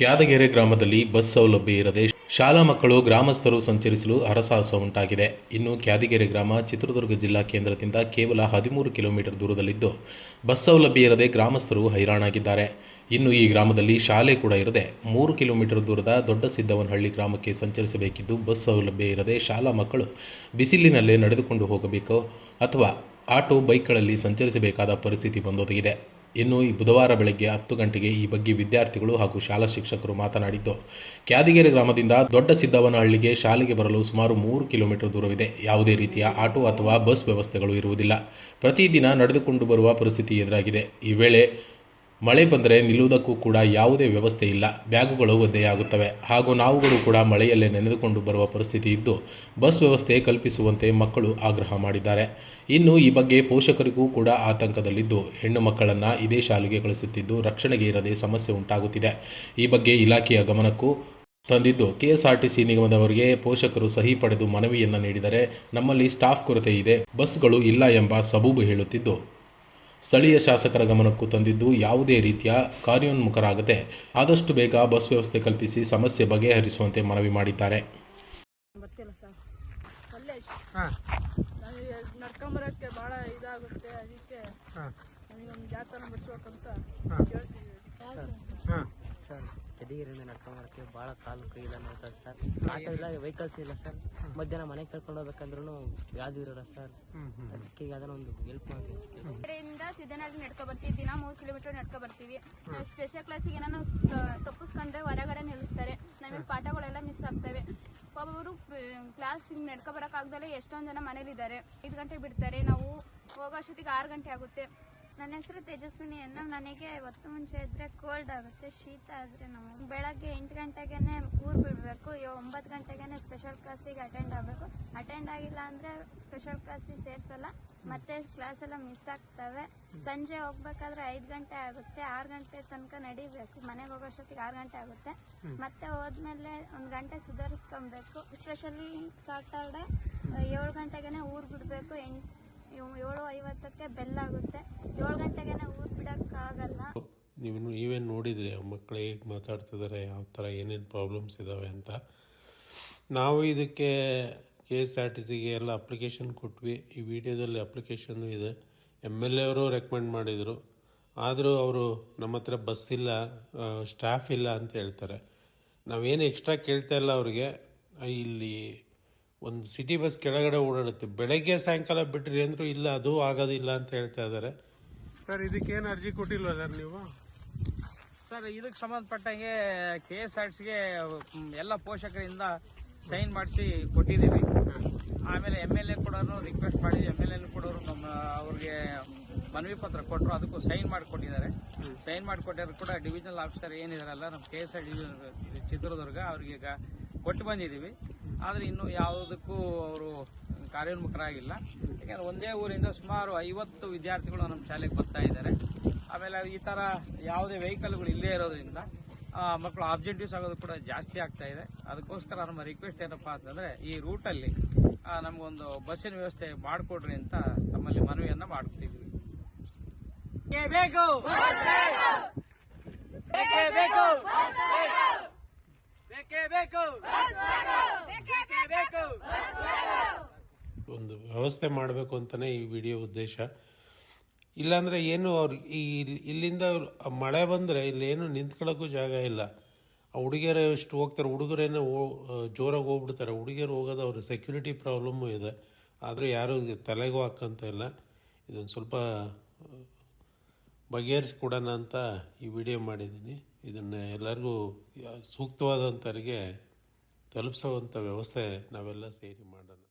ಕ್ಯಾದಗೆರೆ ಗ್ರಾಮದಲ್ಲಿ ಬಸ್ ಸೌಲಭ್ಯ ಇರದೆ ಶಾಲಾ ಮಕ್ಕಳು ಗ್ರಾಮಸ್ಥರು ಸಂಚರಿಸಲು ಹರಸಾಹಸ ಉಂಟಾಗಿದೆ. ಇನ್ನು ಕ್ಯಾದಿಗೆರೆ ಗ್ರಾಮ ಚಿತ್ರದುರ್ಗ ಜಿಲ್ಲಾ ಕೇಂದ್ರದಿಂದ ಕೇವಲ ಹದಿಮೂರು ಕಿಲೋಮೀಟರ್ ದೂರದಲ್ಲಿದ್ದು ಬಸ್ ಸೌಲಭ್ಯ ಇರದೆ ಗ್ರಾಮಸ್ಥರು ಹೈರಾಣಾಗಿದ್ದಾರೆ. ಇನ್ನು ಈ ಗ್ರಾಮದಲ್ಲಿ ಶಾಲೆ ಕೂಡ ಇರದೆ ಮೂರು ಕಿಲೋಮೀಟರ್ ದೂರದ ದೊಡ್ಡ ಸಿದ್ದವನಹಳ್ಳಿ ಗ್ರಾಮಕ್ಕೆ ಸಂಚರಿಸಬೇಕಿದ್ದು ಬಸ್ ಸೌಲಭ್ಯ ಇರದೆ ಶಾಲಾ ಮಕ್ಕಳು ಬಿಸಿಲಿನಲ್ಲೇ ನಡೆದುಕೊಂಡು ಹೋಗಬೇಕು ಅಥವಾ ಆಟೋ ಬೈಕ್ಗಳಲ್ಲಿ ಸಂಚರಿಸಬೇಕಾದ ಪರಿಸ್ಥಿತಿ ಬಂದೊದಗಿದೆ. ಇನ್ನು ಈ ಬುಧವಾರ ಬೆಳಗ್ಗೆ ಹತ್ತು ಗಂಟೆಗೆ ಈ ಬಗ್ಗೆ ವಿದ್ಯಾರ್ಥಿಗಳು ಹಾಗೂ ಶಾಲಾ ಶಿಕ್ಷಕರು ಮಾತನಾಡಿದ್ದು. ಕ್ಯಾದಿಗೆರೆ ಗ್ರಾಮದಿಂದ ದೊಡ್ಡ ಸಿದ್ದವನಹಳ್ಳಿಗೆ ಶಾಲೆಗೆ ಬರಲು ಸುಮಾರು ಮೂರು ಕಿಲೋಮೀಟರ್ ದೂರವಿದೆ. ಯಾವುದೇ ರೀತಿಯ ಆಟೋ ಅಥವಾ ಬಸ್ ವ್ಯವಸ್ಥೆಗಳು ಇರುವುದಿಲ್ಲ. ಪ್ರತಿದಿನ ನಡೆದುಕೊಂಡು ಬರುವ ಪರಿಸ್ಥಿತಿ ಎದುರಾಗಿದೆ. ಈ ವೇಳೆ ಮಳೆ ಬಂದರೆ ನಿಲ್ಲುವುದಕ್ಕೂ ಕೂಡ ಯಾವುದೇ ವ್ಯವಸ್ಥೆ ಇಲ್ಲ. ಬ್ಯಾಗುಗಳು ಒದ್ದೆಯಾಗುತ್ತವೆ. ಹಾಗೂ ನಾವುಗಳು ಕೂಡ ಮಳೆಯಲ್ಲೇ ನೆನೆದುಕೊಂಡು ಬರುವ ಪರಿಸ್ಥಿತಿ ಇದ್ದು, ಬಸ್ ವ್ಯವಸ್ಥೆ ಕಲ್ಪಿಸುವಂತೆ ಮಕ್ಕಳು ಆಗ್ರಹ ಮಾಡಿದ್ದಾರೆ. ಇನ್ನು ಈ ಬಗ್ಗೆ ಪೋಷಕರಿಗೂ ಕೂಡ ಆತಂಕದಲ್ಲಿದ್ದು, ಹೆಣ್ಣು ಮಕ್ಕಳನ್ನು ಇದೇ ಶಾಲೆಗೆ ಕಳಿಸುತ್ತಿದ್ದು ರಕ್ಷಣೆಗೆ ಇರದೆ ಸಮಸ್ಯೆ ಉಂಟಾಗುತ್ತಿದೆ. ಈ ಬಗ್ಗೆ ಇಲಾಖೆಯ ಗಮನಕ್ಕೂ ತಂದಿದ್ದು, ಕೆಎಸ್ಆರ್ಟಿಸಿ ನಿಗಮದವರಿಗೆ ಪೋಷಕರು ಸಹಿ ಪಡೆದು ಮನವಿಯನ್ನು ನೀಡಿದರೆ ನಮ್ಮಲ್ಲಿ ಸ್ಟಾಫ್ ಕೊರತೆ ಇದೆ, ಬಸ್ಗಳು ಇಲ್ಲ ಎಂಬ ಸಬೂಬು ಹೇಳುತ್ತಿದ್ದು ಸ್ಥಳೀಯ ಶಾಸಕರ ಗಮನಕ್ಕೂ ತಂದಿದ್ದು ಯಾವುದೇ ರೀತಿಯ ಕಾರ್ಯೋನ್ಮುಖರಾಗದೆ ಆದಷ್ಟು ಬೇಗ ಬಸ್ ವ್ಯವಸ್ಥೆ ಕಲ್ಪಿಸಿ ಸಮಸ್ಯೆ ಬಗೆಹರಿಸುವಂತೆ ಮನವಿ ಮಾಡಿದ್ದಾರೆ. ಸರ್. ಹಾಂ. ನನಗೆ ನಡ್ಕೊಂಬರೋಕ್ಕೆ ಭಾಳ ಇದಾಗುತ್ತೆ ಹಾಂ. ಸರ್ ಕೆದಿಗಿರಿಂದ ಭಾಳ ಕಾಲು ಕೈ ಎಲ್ಲ ನೋಡ್ತಾರೆ ಸರ್. ಆಟೋ ಇಲ್ಲ ವೆಹಿಕಲ್ಸ್ ಇಲ್ಲ ಸರ್. ಮಧ್ಯಾಹ್ನ ಮನೆಗೆ ಕರ್ಕೊಂಡು ಹೋಗ್ಬೇಕಂದ್ರೂ ಯಾವ್ದು ಇರೋಲ್ಲ ಸರ್. ಅದಕ್ಕೆ ಯಾವ್ದಾನ ಒಂದು ಹೆಲ್ಪ್ ಮಾಡಿ ಇದರಿಂದ ಸಿದ್ದನಹಳ್ಳಿ ನಡ್ಕೊ ಬರ್ತೀವಿ. ದಿನ ಮೂರು ಕಿಲೋಮೀಟರ್ ನಡ್ಕೊ ಬರ್ತೀವಿ. ಸ್ಪೆಷಲ್ ಕ್ಲಾಸಿಗೆ ಏನಾದ್ರು ತಪ್ಪಿಸ್ಕೊಂಡ್ರೆ ಹೊರಗಡೆ ನಿಲ್ಲಿಸ್ತಾರೆ. ನಮಗೆ ಪಾಠಗಳೆಲ್ಲ ಮಿಸ್ ಆಗ್ತವೆ. ಒಬ್ಬೊಬ್ಬರು ಕ್ಲಾಸ್ ನಡ್ಕೊ ಬರೋಕ್ಕಾಗ್ದಲೆ ಎಷ್ಟೊಂದು ಜನ ಮನೇಲಿದ್ದಾರೆ. ಐದು ಗಂಟೆಗೆ ಬಿಡ್ತಾರೆ. ನಾವು ಹೋಗೋ ಅಷ್ಟೊತ್ತಿಗೆ ಆರು ಗಂಟೆ ಆಗುತ್ತೆ. ನನ್ನ ಹೆಸರು ತೇಜಸ್ವಿನಿ ಅನ್ನ ನನಗೆ ಹೊತ್ತು ಮುಂಚೆ ಇದ್ರೆ ಕೋಲ್ಡ್ ಆಗುತ್ತೆ ಶೀತ ಆದ್ರೆ ನಾವು. ಬೆಳಗ್ಗೆ ಎಂಟು ಗಂಟೆಗೆನೆ ಊರ್ ಬಿಡಬೇಕು ಒಂಬತ್ತು ಗಂಟೆಗೆನೆ ಸ್ಪೆಷಲ್ ಕ್ಲಾಸಿಗೆ ಅಟೆಂಡ್ ಆಗಬೇಕು. ಅಟೆಂಡ್ ಆಗಿಲ್ಲ ಅಂದ್ರೆ ಸ್ಪೆಷಲ್ ಕ್ಲಾಸಿಗೆ ಸೇರ್ಸಲ್ಲ. ಮತ್ತೆ ಕ್ಲಾಸ್ ಎಲ್ಲ ಮಿಸ್ ಆಗ್ತವೆ. ಸಂಜೆ ಹೋಗ್ಬೇಕಾದ್ರೆ ಐದು ಗಂಟೆ ಆಗುತ್ತೆ ಆರು ಗಂಟೆ ತನಕ ನಡಿಬೇಕು. ಮನೆಗೆ ಹೋಗೋಷ್ಟೊತ್ತಿಗೆ ಆರು ಗಂಟೆ ಆಗುತ್ತೆ. ಮತ್ತೆ ಹೋದ್ಮೇಲೆ ಒಂದು ಗಂಟೆ ಸುಧಾರಿಸ್ಕೊಬೇಕು. ಸ್ಪೆಷಲಿ ಸಾಟರ್ಡೆ ಏಳು ಗಂಟೆಗೆನೆ ಊರ್ ಬಿಡಬೇಕು ಎಂಟು ಏಳು ಐವತ್ತಕ್ಕೆ ಬೆಲ್ ಆಗುತ್ತೆ. ಏಳು ಗಂಟೆಗೆನೆ ಊರ್ ಬಿಡಕ್ಕಾಗಲ್ಲ ನೀವು ನೀವೇನು ನೋಡಿದ್ರೆ? ಮಕ್ಕಳು ಹೇಗೆ ಮಾತಾಡ್ತಿದ್ದಾರೆ ಯಾವ ಥರ ಏನೇನು ಪ್ರಾಬ್ಲಮ್ಸ್ ಇದ್ದಾವೆ ಅಂತ. ನಾವು ಇದಕ್ಕೆ ಕೆ ಎಸ್ ಆರ್ ಟಿ ಸಿಗೆ ಎಲ್ಲ ಅಪ್ಲಿಕೇಶನ್ ಕೊಟ್ವಿ. ಈ ವಿಡಿಯೋದಲ್ಲಿ ಅಪ್ಲಿಕೇಶನ್ನು ಇದೆ. ಎಂ ಎಲ್ ಎ ಅವರು ರೆಕಮೆಂಡ್ ಮಾಡಿದರು. ಆದರೂ ಅವರು ನಮ್ಮ ಹತ್ರ ಬಸ್ ಇಲ್ಲ ಸ್ಟಾಫ್ ಇಲ್ಲ ಅಂತ ಹೇಳ್ತಾರೆ. ನಾವೇನು ಎಕ್ಸ್ಟ್ರಾ ಕೇಳ್ತಾ ಇಲ್ಲ ಅವ್ರಿಗೆ. ಇಲ್ಲಿ ಒಂದು ಸಿಟಿ ಬಸ್ ಕೆಳಗಡೆ ಓಡಾಡುತ್ತೆ. ಬೆಳಗ್ಗೆ ಸಾಯಂಕಾಲ ಬಿಟ್ರಿ ಅಂದರೂ ಇಲ್ಲ ಅದು ಆಗೋದಿಲ್ಲ ಅಂತ ಹೇಳ್ತಾ ಇದ್ದಾರೆ. ಸರ್ ಇದಕ್ಕೇನು ಅರ್ಜಿ ಕೊಟ್ಟಿಲ್ಲ ಸರ್ ನೀವು? ಸರ್ ಇದಕ್ಕೆ ಸಂಬಂಧಪಟ್ಟಂಗೆ ಕೆ ಎಸ್ ಆರ್ ಸಿಗೆ ಎಲ್ಲ ಪೋಷಕರಿಂದ ಸೈನ್ ಮಾಡಿಸಿ ಕೊಟ್ಟಿದ್ದೀವಿ. ಆಮೇಲೆ ಎಂ ಎಲ್ ಎ ಕೂಡ ರಿಕ್ವೆಸ್ಟ್ ಮಾಡಿ ಎಂ ಎಲ್ ಎ ಕೂಡ ನಮ್ಮ ಅವ್ರಿಗೆ ಮನವಿ ಪತ್ರ ಕೊಟ್ಟರು ಅದಕ್ಕೂ ಸೈನ್ ಮಾಡಿಕೊಟ್ಟಿದ್ದಾರೆ. ಸೈನ್ ಮಾಡಿಕೊಟ್ಟಿದ್ರು ಕೂಡ ಡಿವಿಷನಲ್ ಆಫೀಸರ್ ಏನಿದಾರಲ್ಲ ನಮ್ಮ ಕೆ ಎಸ್ ಆರ್ ಚಿತ್ರದುರ್ಗ ಅವ್ರಿಗೆ ಈಗ ಕೊಟ್ಟು ಬಂದಿದ್ದೀವಿ. ಆದರೆ ಇನ್ನು ಯಾವುದಕ್ಕೂ ಅವರು ಕಾರ್ಯೋನ್ಮುಖರಾಗಿಲ್ಲ. ಯಾಕೆಂದರೆ ಒಂದೇ ಊರಿಂದ ಸುಮಾರು ಐವತ್ತು ವಿದ್ಯಾರ್ಥಿಗಳು ನಮ್ಮ ಶಾಲೆಗೆ ಬರ್ತಾ ಇದ್ದಾರೆ. ಆಮೇಲೆ ಈ ಥರ ಯಾವುದೇ ವೆಹಿಕಲ್ಗಳು ಇಲ್ಲೇ ಇರೋದ್ರಿಂದ ಮಕ್ಕಳು ಆಬ್ಜೆಕ್ಟಿವ್ಸ್ ಆಗೋದು ಕೂಡ ಜಾಸ್ತಿ ಆಗ್ತಾ ಇದೆ. ಅದಕ್ಕೋಸ್ಕರ ನಮ್ಮ ರಿಕ್ವೆಸ್ಟ್ ಏನಪ್ಪ ಅಂತಂದರೆ, ಈ ರೂಟಲ್ಲಿ ನಮಗೊಂದು ಬಸ್ಸಿನ ವ್ಯವಸ್ಥೆ ಮಾಡಿಕೊಡ್ರಿ ಅಂತ ತಮ್ಮಲ್ಲಿ ಮನವಿಯನ್ನು ಮಾಡ್ತೀವಿ ಬೇಕು ಬೇಕೇ. ಒಂದು ವ್ಯವಸ್ಥೆ ಮಾಡಬೇಕು ಅಂತಲೇ ಈ ವಿಡಿಯೋ ಉದ್ದೇಶ. ಇಲ್ಲಾಂದರೆ ಏನು ಅವ್ರು ಈ ಇಲ್ಲಿ- ಇಲ್ಲಿಂದ ಮಳೆ ಬಂದರೆ ಇಲ್ಲೇನು ನಿಂತ್ಕೊಳ್ಳೋಕ್ಕೂ ಜಾಗ ಇಲ್ಲ. ಆ ಹುಡುಗಿಯರು ಎಷ್ಟು ಹೋಗ್ತಾರೆ, ಹುಡುಗರೇನೋ ಜೋರಾಗಿ ಹೋಗ್ಬಿಡ್ತಾರೆ. ಹುಡುಗಿಯರು ಹೋಗೋದು ಅವ್ರ ಸೆಕ್ಯೂರಿಟಿ ಪ್ರಾಬ್ಲಮ್ಮು ಇದೆ. ಆದರೆ ಯಾರೂ ತಲೆಗೂ ಹಾಕಂತ ಇಲ್ಲ. ಇದೊಂದು ಸ್ವಲ್ಪ ಬಗೆಹರಿಸ್ಕೊಡೋಣ ಅಂತ ಈ ವಿಡಿಯೋ ಮಾಡಿದ್ದೀನಿ. ಇದನ್ನು ಎಲ್ಲರಿಗೂ ಸೂಕ್ತವಾದಂಥವರಿಗೆ ತಲುಪಿಸೋವಂಥ ವ್ಯವಸ್ಥೆ ನಾವೆಲ್ಲ ಸೇರಿ ಮಾಡೋಣ.